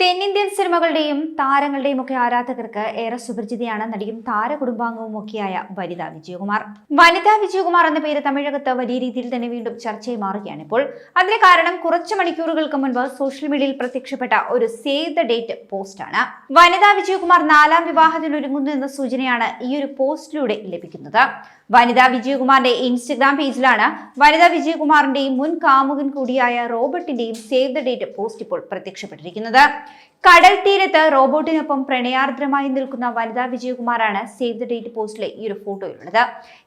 തെന്നിന്ത്യൻ സിനിമകളുടെയും താരങ്ങളുടെയും ഒക്കെ ആരാധകർക്ക് ഏറെ സുപരിചിതയാണ് നടിയും താരകുടുംബാംഗവും ഒക്കെയായ വനിതാ വിജയകുമാർ. വനിതാ വിജയകുമാർ എന്ന പേര് തമിഴകത്ത് വലിയ രീതിയിൽ തന്നെ വീണ്ടും ചർച്ചയായി മാറുകയാണ് ഇപ്പോൾ. അതിന് കാരണം കുറച്ച് മണിക്കൂറുകൾക്ക് മുൻപ് സോഷ്യൽ മീഡിയയിൽ പ്രത്യക്ഷപ്പെട്ട ഒരു സേവ് ദ ഡേറ്റ് പോസ്റ്റാണ് വനിതാ വിജയകുമാർ നാലാം വിവാഹത്തിനൊരുങ്ങുന്നു എന്ന സൂചനയാണ് ഈ ഒരു പോസ്റ്റിലൂടെ ലഭിക്കുന്നത്. വനിതാ വിജയകുമാറിന്റെ ഇൻസ്റ്റഗ്രാം പേജിലാണ് വനിതാ വിജയകുമാറിന്റെയും മുൻ കാമുകൻ കൂടിയായ റോബർട്ടിന്റെയും സേവ് ദ ഡേറ്റ് പോസ്റ്റ് ഇപ്പോൾ പ്രത്യക്ഷപ്പെട്ടിരിക്കുന്നത്. കടൽ തീരത്ത് റോബോട്ടിനൊപ്പം പ്രണയാർദ്രമായി നിൽക്കുന്ന വനിതാ വിജയകുമാറാണ് സേവ് ദ ഡേറ്റ് പോസ്റ്റിലെ ഈ ഒരു ഫോട്ടോയിലുള്ളത്.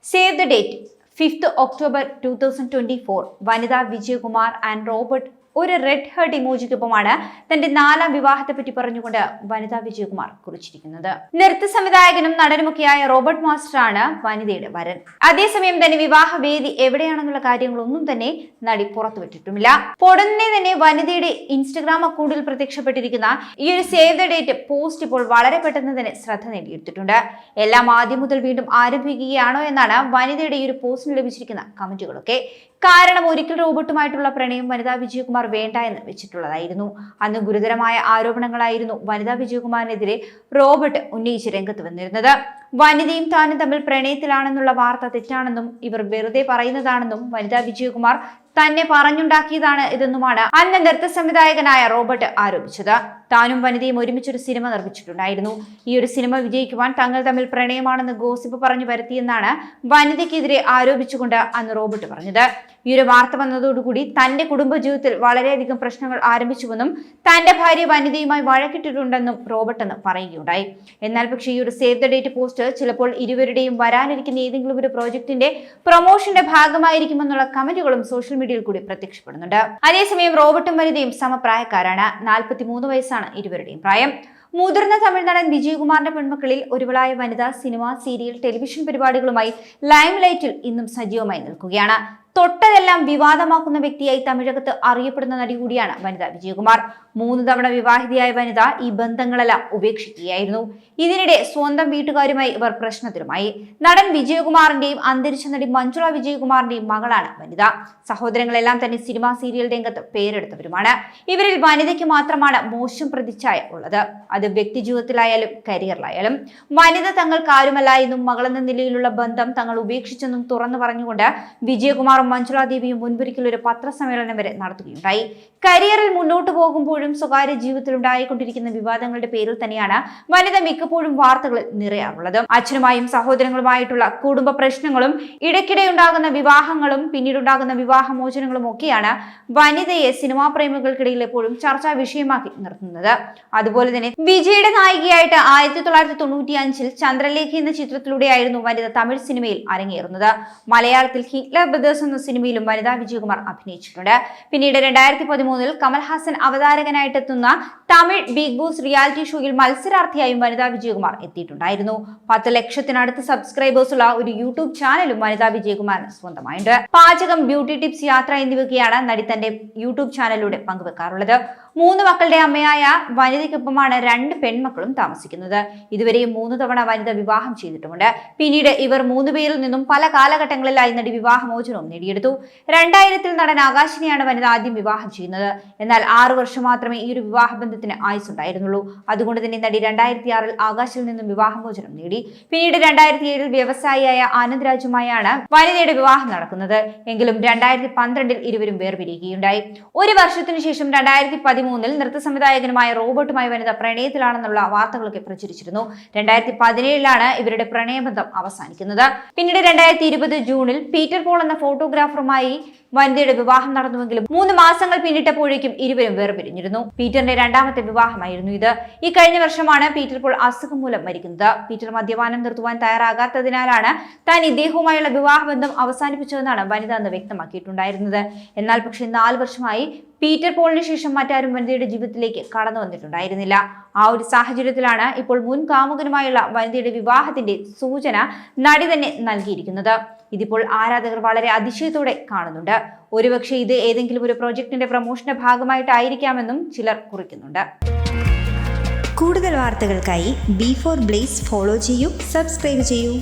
Save the date fifth October two thousand twenty four Vanitha Vijayakumar and Robert red heart heart ഇമോജിക്കൊപ്പമാണ് തന്റെ നാലാം വിവാഹത്തെ പറ്റി പറഞ്ഞുകൊണ്ട് വനിതാ വിജയകുമാർ കുറിച്ചിരിക്കുന്നത്. നൃത്ത സംവിധായകനും നടനുമൊക്കെയായ റോബർട്ട് മാസ്റ്റർ ആണ് വനിതയുടെ വരൻ. അതേസമയം തന്നെ വിവാഹ വേദി എവിടെയാണെന്നുള്ള കാര്യങ്ങളൊന്നും തന്നെ നടി പുറത്തുവിട്ടിട്ടുമില്ല. പൊടുന്നനെ തന്നെ വനിതയുടെ ഇൻസ്റ്റഗ്രാം അക്കൗണ്ടിൽ പ്രത്യക്ഷപ്പെട്ടിരിക്കുന്ന ഈ ഒരു സേവ് ദ ഡേറ്റ് പോസ്റ്റ് ഇപ്പോൾ വളരെ പെട്ടെന്ന് തന്നെ ശ്രദ്ധ നേടിയെടുത്തിട്ടുണ്ട് എല്ലാം ആദ്യം മുതൽ വീണ്ടും ആരംഭിക്കുകയാണോ എന്നാണ് വനിതയുടെ ഈ ഒരു പോസ്റ്റിന് ലഭിച്ചിരിക്കുന്ന കമന്റുകളൊക്കെ. കാരണം ഒരിക്കൽ റോബോട്ടുമായിട്ടുള്ള പ്രണയം വനിതാ വിജയകുമാർ വേണ്ട എന്ന് വെച്ചിട്ടുള്ളതായിരുന്നു. അന്ന് ഗുരുതരമായ ആരോപണങ്ങളായിരുന്നു വനിതാ വിജയകുമാറിനെതിരെ റോബർട്ട് ഉന്നയിച്ച് രംഗത്ത് വന്നിരുന്നത്. വനിതയും താനും തമ്മിൽ പ്രണയത്തിലാണെന്നുള്ള വാർത്ത തെറ്റാണെന്നും ഇവർ വെറുതെ പറയുന്നതാണെന്നും വനിതാ വിജയകുമാർ തന്നെ പറഞ്ഞുണ്ടാക്കിയതാണ് ഇതെന്നുമാണ് അന്ന് നൃത്ത സംവിധായകനായ റോബർട്ട് ആരോപിച്ചത്. താനും വനിതയും ഒരുമിച്ചൊരു സിനിമ നിർമ്മിച്ചിട്ടുണ്ടായിരുന്നു. ഈ ഒരു സിനിമ വിജയിക്കുവാൻ തങ്ങൾ തമ്മിൽ പ്രണയമാണെന്ന് ഗോസിപ്പ് പറഞ്ഞു വരുത്തിയെന്നാണ് വനിതയ്ക്കെതിരെ ആരോപിച്ചുകൊണ്ട് അന്ന് റോബർട്ട് പറഞ്ഞത്. ഈ ഒരു വാർത്ത വന്നതോടുകൂടി തന്റെ കുടുംബജീവിതത്തിൽ വളരെയധികം പ്രശ്നങ്ങൾ ആരംഭിച്ചുവെന്നും തന്റെ ഭാര്യ വനിതയുമായി വഴക്കിട്ടിട്ടുണ്ടെന്നും റോബർട്ട് എന്ന് പറയുകയുണ്ടായി. എന്നാൽ പക്ഷേ ഈ ഒരു സേവ് ദ ഡേറ്റ് പോസ്റ്റ് ചിലപ്പോൾ ഇരുവരുടെയും വരാനിരിക്കുന്ന ഏതെങ്കിലും ഒരു പ്രോജക്റ്റിന്റെ പ്രൊമോഷന്റെ ഭാഗമായിരിക്കുമെന്നുള്ള കമന്റുകളും സോഷ്യൽ മീഡിയയിൽ കൂടി പ്രത്യക്ഷപ്പെടുന്നുണ്ട്. അതേസമയം റോബർട്ടും വനിതയും സമപ്രായക്കാരാണ്. നാൽപ്പത്തി മൂന്ന് വയസ്സാണ് ഇരുവരുടെയും പ്രായം. മുതിർന്ന തമിഴ് നടൻ വിജയകുമാറിന്റെ പെൺമക്കളിൽ ഒരുവളായ വനിത സിനിമ സീരിയൽ ടെലിവിഷൻ പരിപാടികളുമായി ലൈം ലൈറ്റിൽ ഇന്നും സജീവമായി നിൽക്കുകയാണ്. തൊട്ടതെല്ലാം വിവാദമാക്കുന്ന വ്യക്തിയായി തമിഴകത്ത് അറിയപ്പെടുന്ന നടി കൂടിയാണ് വനിത വിജയകുമാർ. മൂന്ന് തവണ വിവാഹിതയായ വനിത ഈ ബന്ധങ്ങളെല്ലാം ഉപേക്ഷിക്കുകയായിരുന്നു. ഇതിനിടെ സ്വന്തം വീട്ടുകാരുമായി ഇവർ പ്രശ്നത്തിലുമായി. നടൻ വിജയകുമാറിന്റെയും അന്തരിച്ച നടി മഞ്ജുള വിജയകുമാറിന്റെയും മകളാണ് വനിത. സഹോദരങ്ങളെല്ലാം തന്നെ സിനിമാ സീരിയൽ രംഗത്ത് പേരെടുത്തവരുമാണ്. ഇവരിൽ വനിതയ്ക്ക് മാത്രമാണ് മോശം പ്രതിച്ഛായ ഉള്ളത്. അത് വ്യക്തി ജീവിതത്തിലായാലും കരിയറിലായാലും. വനിത തങ്ങൾക്ക് ആരുമല്ല എന്നും മകളെന്ന നിലയിലുള്ള ബന്ധം തങ്ങൾ ഉപേക്ഷിച്ചെന്നും തുറന്നു പറഞ്ഞുകൊണ്ട് വിജയകുമാറും മഞ്ജുള ദേവിയും മുൻപൊരിക്കൽ ഒരു പത്രസമ്മേളനം വരെ നടത്തുകയുണ്ടായി. കരിയറിൽ മുന്നോട്ട് പോകുമ്പോഴും സ്വകാര്യ ജീവിതത്തിൽ ഉണ്ടായിക്കൊണ്ടിരിക്കുന്ന വിവാദങ്ങളുടെ പേരിൽ തന്നെയാണ് വനിത മിക്കപ്പോഴും വാർത്തകളിൽ നിറയാറുള്ളത്. അച്ഛനുമായും സഹോദരങ്ങളുമായിട്ടുള്ള കുടുംബ പ്രശ്നങ്ങളും ഇടയ്ക്കിടെ ഉണ്ടാകുന്ന വിവാഹങ്ങളും പിന്നീടുണ്ടാകുന്ന വിവാഹമോചനങ്ങളും ഒക്കെയാണ് വനിതയെ സിനിമാ പ്രേമികൾക്കിടയിൽ എപ്പോഴും ചർച്ചാ വിഷയമാക്കി നിർത്തുന്നത്. അതുപോലെ തന്നെ വിജയുടെ നായികയായിട്ട് ആയിരത്തി തൊള്ളായിരത്തി തൊണ്ണൂറ്റി അഞ്ചിൽ ചന്ദ്രലേഖ എന്ന ചിത്രത്തിലൂടെയായിരുന്നു വനിത തമിഴ് സിനിമയിൽ അരങ്ങേറുന്നത്. മലയാളത്തിൽ ഹിറ്റ്ലർ ബ്രദേഴ്സ് എന്ന സിനിമയിലും വനിതാ വിജയകുമാർ അഭിനയിച്ചിട്ടുണ്ട്. പിന്നീട് രണ്ടായിരത്തി പതിമൂന്നിൽ കമൽഹാസൻ അവതാരകനായിട്ട് എത്തുന്ന തമിഴ് ബിഗ് ബോസ് റിയാലിറ്റി ഷോയിൽ മത്സരാർത്ഥിയായും വനിതാ വിജയകുമാർ എത്തിയിട്ടുണ്ടായിരുന്നു. പത്ത് ലക്ഷത്തിനടുത്ത് സബ്സ്ക്രൈബേഴ്സ് ഉള്ള ഒരു യൂട്യൂബ് ചാനലും വനിതാ വിജയകുമാറിന് സ്വന്തമായിട്ടുണ്ട് പാചകം ബ്യൂട്ടി ടിപ്സ് യാത്ര എന്നിവയൊക്കെയാണ് നടി തന്റെ യൂട്യൂബ് ചാനലിലൂടെ പങ്കുവെക്കാറുള്ളത്. മൂന്ന് മക്കളുടെ അമ്മയായ വനിതയ്ക്കൊപ്പമാണ് രണ്ട് പെൺമക്കളും താമസിക്കുന്നത്. ഇതുവരെയും മൂന്ന് തവണ വനിത വിവാഹം ചെയ്തിട്ടുമുണ്ട്. പിന്നീട് ഇവർ മൂന്ന് പേരിൽ നിന്നും പല കാലഘട്ടങ്ങളിലായി നടി വിവാഹമോചനവും നേടിയെടുത്തു. രണ്ടായിരത്തിൽ നടൻ ആകാശിനെയാണ് വനിത ആദ്യം വിവാഹം ചെയ്യുന്നത്. എന്നാൽ ആറു വർഷം മാത്രമേ ഈ ഒരു വിവാഹ ബന്ധത്തിന് ആയുസുണ്ടായിരുന്നുള്ളൂ അതുകൊണ്ട് തന്നെ നടി രണ്ടായിരത്തി ആറിൽ ആകാശിൽ നിന്നും വിവാഹമോചനം നേടി. പിന്നീട് രണ്ടായിരത്തി ഏഴിൽ വ്യവസായിയായ ആനന്ദ് രാജുമായാണ് വനിതയുടെ വിവാഹം നടക്കുന്നത്. എങ്കിലും രണ്ടായിരത്തി പന്ത്രണ്ടിൽ ഇരുവരും വേർപിരിയുകയുണ്ടായി. ഒരു വർഷത്തിനു ശേഷം രണ്ടായിരത്തി പതിമൂന്നിൽ നൃത്ത സംവിധായകനുമായ റോബർട്ടുമായി വനിത പ്രണയത്തിലാണെന്നുള്ള വാർത്തകളൊക്കെ പ്രചരിച്ചിരുന്നു. രണ്ടായിരത്തി പതിനേഴിലാണ് ഇവരുടെ പ്രണയബന്ധം അവസാനിക്കുന്നത്. പിന്നീട് രണ്ടായിരത്തി ഇരുപത് ജൂണിൽ പീറ്റർ പോൾ എന്ന ഫോട്ടോഗ്രാഫറുമായി വനിതയുടെ വിവാഹം നടന്നുവെങ്കിലും മൂന്ന് മാസങ്ങൾ പിന്നിട്ടപ്പോഴേക്കും ഇരുവരും വേർപിരിഞ്ഞിരുന്നു. പീറ്ററിന്റെ രണ്ടാമത്തെ വിവാഹമായിരുന്നു ഇത്. ഈ കഴിഞ്ഞ വർഷമാണ് പീറ്റർ ഇപ്പോൾ അസുഖം മൂലം മരിക്കുന്നത്. പീറ്റർ മദ്യപാനം നിർത്തുവാൻ തയ്യാറാകാത്തതിനാലാണ് താൻ ഇദ്ദേഹവുമായുള്ള വിവാഹബന്ധം അവസാനിപ്പിച്ചതെന്നാണ് വനിത അന്ന് വ്യക്തമാക്കിയിട്ടുണ്ടായിരുന്നത്. എന്നാൽ പക്ഷേ നാല് വർഷമായി പീറ്റർ പോളിന് ശേഷം മറ്റാരും വനിതയുടെ ജീവിതത്തിലേക്ക് കടന്നു വന്നിട്ടുണ്ടായിരുന്നില്ല. ആ ഒരു സാഹചര്യത്തിലാണ് ഇപ്പോൾ മുൻ കാമുകനുമായുള്ള വനിതയുടെ വിവാഹത്തിന്റെ സൂചന നടി തന്നെ നൽകിയിരിക്കുന്നത്. ഇതിപ്പോൾ ആരാധകർ വളരെ അതിശയത്തോടെ കാണുന്നുണ്ട്. ഒരുപക്ഷെ ഇത് ഏതെങ്കിലും ഒരു പ്രോജക്റ്റിന്റെ പ്രൊമോഷന്റെ ഭാഗമായിട്ടായിരിക്കാമെന്നും ചിലർ കുറിക്കുന്നുണ്ട്. കൂടുതൽ വാർത്തകൾക്കായി ബി ഫോർ ബ്ലേസ് ഫോളോ ചെയ്യൂ സബ്സ്ക്രൈബ് ചെയ്യൂ.